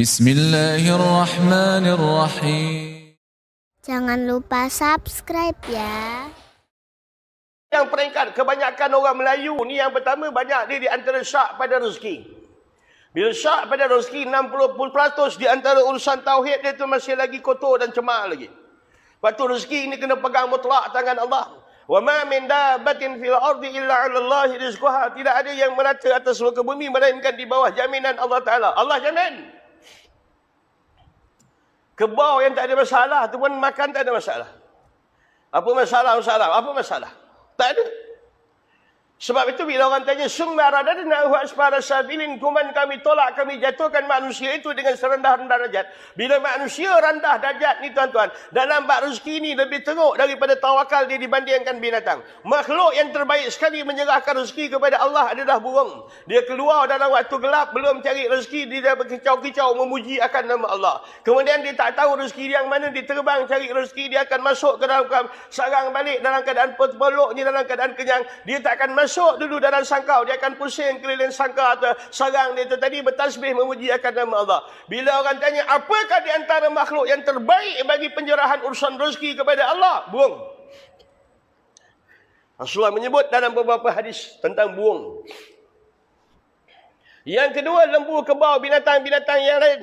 Bismillahirrahmanirrahim. Jangan lupa subscribe ya. Yang peringkat kebanyakan orang Melayu ni yang pertama banyak dia di antara syak pada rezeki. Bila syak pada rezeki 60% di antara urusan tauhid dia tu masih lagi kotor dan cemar lagi. Lepas tu rezeki ni kena pegang mutlak tangan Allah. Wa ma min dabbatin fil ardi illa 'ala Allah rizquha. Tidak ada yang merata atas muka bumi melainkan di bawah jaminan Allah Taala. Allah jamin. Kebau yang tak ada masalah tu pun makan tak ada masalah. Apa masalah? Masalah. Apa masalah? Tak ada. Sebab itu bila orang tanya summa radadna wa asfara sabilin kuman kami tolak kami jatuhkan manusia itu dengan serendah-rendah darjat. Bila manusia rendah darjat ni tuan-tuan, dalam bab rezeki ni lebih teruk daripada tawakal dia dibandingkan binatang. Makhluk yang terbaik sekali menyerahkan rezeki kepada Allah adalah burung. Dia keluar dalam waktu gelap belum cari rezeki dia berkicau-kicau memuji akan nama Allah. Kemudian dia tak tahu rezeki yang mana dia terbang cari rezeki dia akan masuk ke dalam sarang balik dalam keadaan peluknya dalam keadaan kenyang. Dia tak akan masuk masuk dulu dalam sangkau. Dia akan pusing keliling sangkau atau sarang dia tadi bertasbih memuji akan nama Allah. Bila orang tanya, apakah di antara makhluk yang terbaik bagi penyerahan urusan rezeki kepada Allah? Buang. Rasulullah menyebut dalam beberapa hadis tentang buang. Yang kedua, lembu, kebau, binatang-binatang yang lain.